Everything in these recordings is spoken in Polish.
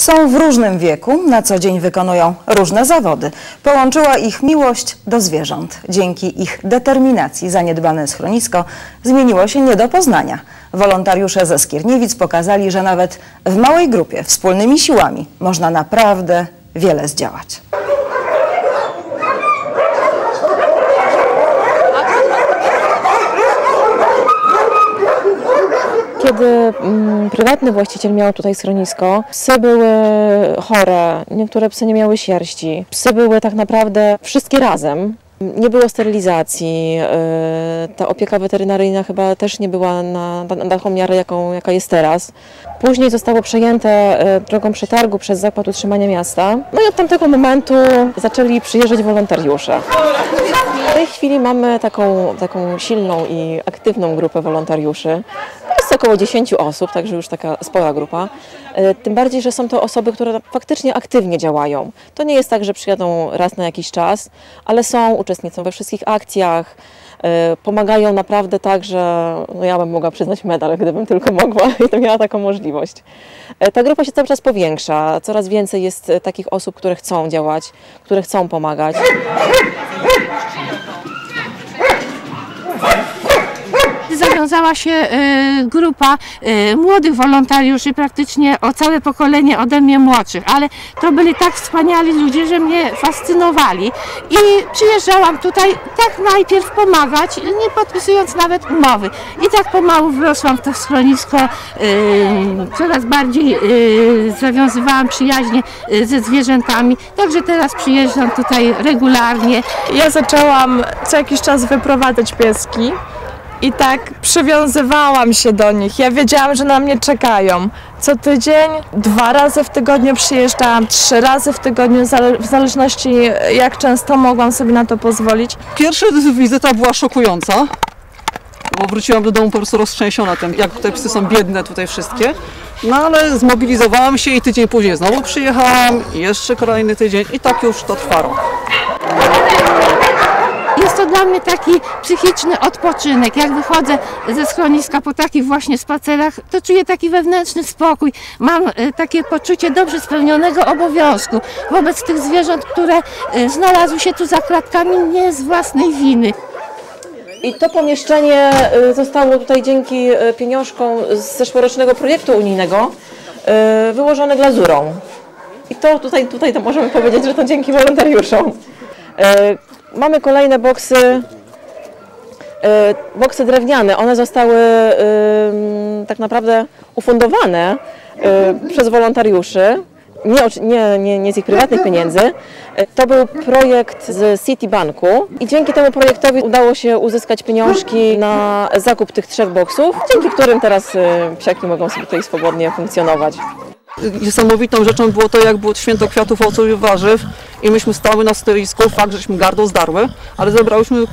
Są w różnym wieku, na co dzień wykonują różne zawody. Połączyła ich miłość do zwierząt. Dzięki ich determinacji zaniedbane schronisko zmieniło się nie do poznania. Wolontariusze ze Skierniewic pokazali, że nawet w małej grupie, wspólnymi siłami można naprawdę wiele zdziałać. Kiedy mm, prywatny właściciel miał tutaj schronisko, psy były chore, niektóre psy nie miały sierści. Psy były tak naprawdę wszystkie razem. Nie było sterylizacji, yy, ta opieka weterynaryjna chyba też nie była na, na taką miarę, jaką, jaka jest teraz. Później zostało przejęte yy, drogą przetargu przez Zakład Utrzymania Miasta. No i od tamtego momentu zaczęli przyjeżdżać wolontariusze. W tej chwili mamy taką, taką silną i aktywną grupę wolontariuszy. Jest około 10 osób, także już taka spora grupa. E, Tym bardziej, że są to osoby, które faktycznie aktywnie działają. To nie jest tak, że przyjadą raz na jakiś czas, ale są, uczestniczą we wszystkich akcjach, e, pomagają naprawdę tak, że no ja bym mogła przyznać medal, gdybym tylko mogła i to miała taką możliwość. E, Ta grupa się cały czas powiększa, coraz więcej jest takich osób, które chcą działać, które chcą pomagać. Zawiązała się e, grupa e, młodych wolontariuszy, praktycznie o całe pokolenie ode mnie młodszych, ale to byli tak wspaniali ludzie, że mnie fascynowali i przyjeżdżałam tutaj tak najpierw pomagać, nie podpisując nawet umowy. I tak pomału wrosłam w to schronisko, e, coraz bardziej zawiązywałam przyjaźnie ze zwierzętami, także teraz przyjeżdżam tutaj regularnie. Ja zaczęłam co jakiś czas wyprowadzać pieski i tak przywiązywałam się do nich. Ja wiedziałam, że na mnie czekają. Co tydzień, dwa razy w tygodniu przyjeżdżałam, trzy razy w tygodniu, w zależności jak często mogłam sobie na to pozwolić. Pierwsza wizyta była szokująca, bo wróciłam do domu po prostu roztrzęsiona tym, jak te psy są biedne tutaj wszystkie. No ale zmobilizowałam się i tydzień później znowu przyjechałam jeszcze kolejny tydzień i tak już to trwa rok. Jest to dla mnie taki psychiczny odpoczynek. Jak wychodzę ze schroniska po takich właśnie spacerach, to czuję taki wewnętrzny spokój. Mam e, takie poczucie dobrze spełnionego obowiązku wobec tych zwierząt, które e, znalazły się tu za klatkami nie z własnej winy. I to pomieszczenie y, zostało tutaj dzięki pieniążkom z zeszłorocznego projektu unijnego wyłożone glazurą. I to tutaj, tutaj to możemy powiedzieć, że to dzięki wolontariuszom. Mamy kolejne boksy, y, boksy drewniane. One zostały y, tak naprawdę ufundowane y, przez wolontariuszy. Nie, nie, nie, nie z ich prywatnych pieniędzy. To był projekt z Citibanku i dzięki temu projektowi udało się uzyskać pieniążki na zakup tych trzech boksów, dzięki którym teraz psiaki mogą sobie tutaj swobodnie funkcjonować. Niesamowitą rzeczą było to, jak było święto kwiatów, owoców i warzyw i myśmy stały na stoisku, fakt, żeśmy gardło zdarły, ale zebrałyśmy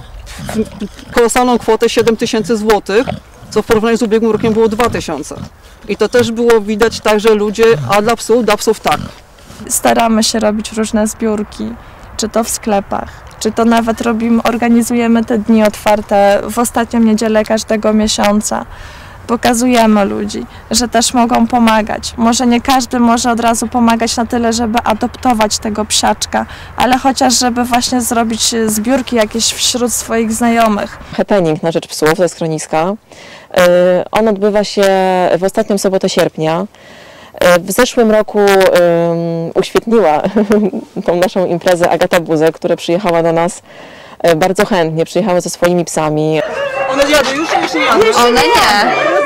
kolosalną kwotę 7 tysięcy złotych, co w porównaniu z ubiegłym rokiem było 2 tysiące. I to też było widać tak, że ludzie, a dla psów, dla psów tak. Staramy się robić różne zbiórki, czy to w sklepach, czy to nawet robimy, organizujemy te dni otwarte w ostatnią niedzielę każdego miesiąca. Pokazujemy ludzi, że też mogą pomagać. Może nie każdy może od razu pomagać na tyle, żeby adoptować tego psiaczka, ale chociaż żeby właśnie zrobić zbiórki jakieś wśród swoich znajomych. happening na rzecz psów ze schroniska. Y, On odbywa się w ostatnią sobotę sierpnia. Y, W zeszłym roku ym, uświetniła tą naszą imprezę Agata Buzek, która przyjechała do nas y, bardzo chętnie, przyjechała ze swoimi psami. One jadą, już, już nie jadą. One nie.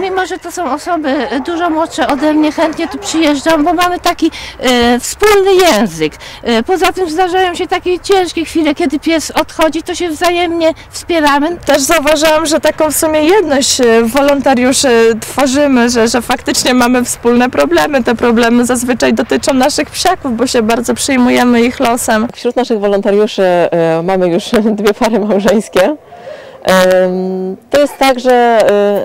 Mimo, że to są osoby e, dużo młodsze ode mnie, chętnie tu przyjeżdżam, bo mamy taki e, wspólny język. E, poza tym zdarzają się takie ciężkie chwile, kiedy pies odchodzi, to się wzajemnie wspieramy. Też zauważyłam, że taką w sumie jedność wolontariuszy tworzymy, że, że faktycznie mamy wspólne problemy. Te problemy zazwyczaj dotyczą naszych psiaków, bo się bardzo przejmujemy ich losem. Wśród naszych wolontariuszy y, mamy już dwie pary małżeńskie. To jest tak, że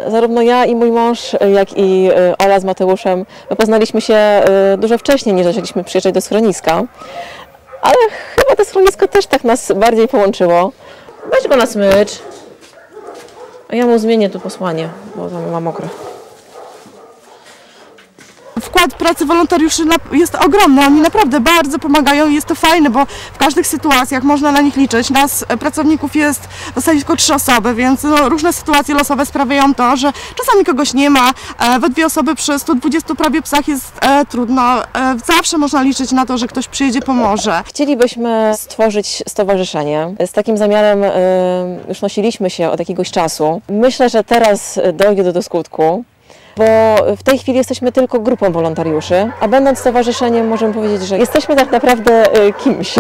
y, zarówno ja i mój mąż, y, jak i y, Ola z Mateuszem, my poznaliśmy się dużo wcześniej niż zaczęliśmy przyjeżdżać do schroniska. Ale chyba to schronisko też tak nas bardziej połączyło. Weź go na smycz. A ja mu zmienię tu posłanie, bo tam ma mokre. Wkład pracy wolontariuszy jest ogromny. Oni naprawdę bardzo pomagają i jest to fajne, bo w każdych sytuacjach można na nich liczyć. Nas e, pracowników jest w zasadzie tylko trzy osoby, więc no, różne sytuacje losowe sprawiają to, że czasami kogoś nie ma. E, We dwie osoby przy 120 prawie psach jest e, trudno. Zawsze można liczyć na to, że ktoś przyjedzie, pomoże. Chcielibyśmy stworzyć stowarzyszenie. Z takim zamiarem już nosiliśmy się od jakiegoś czasu. Myślę, że teraz dojdzie do, do skutku. Bo w tej chwili jesteśmy tylko grupą wolontariuszy, a będąc stowarzyszeniem możemy powiedzieć, że jesteśmy tak naprawdę y, kimś.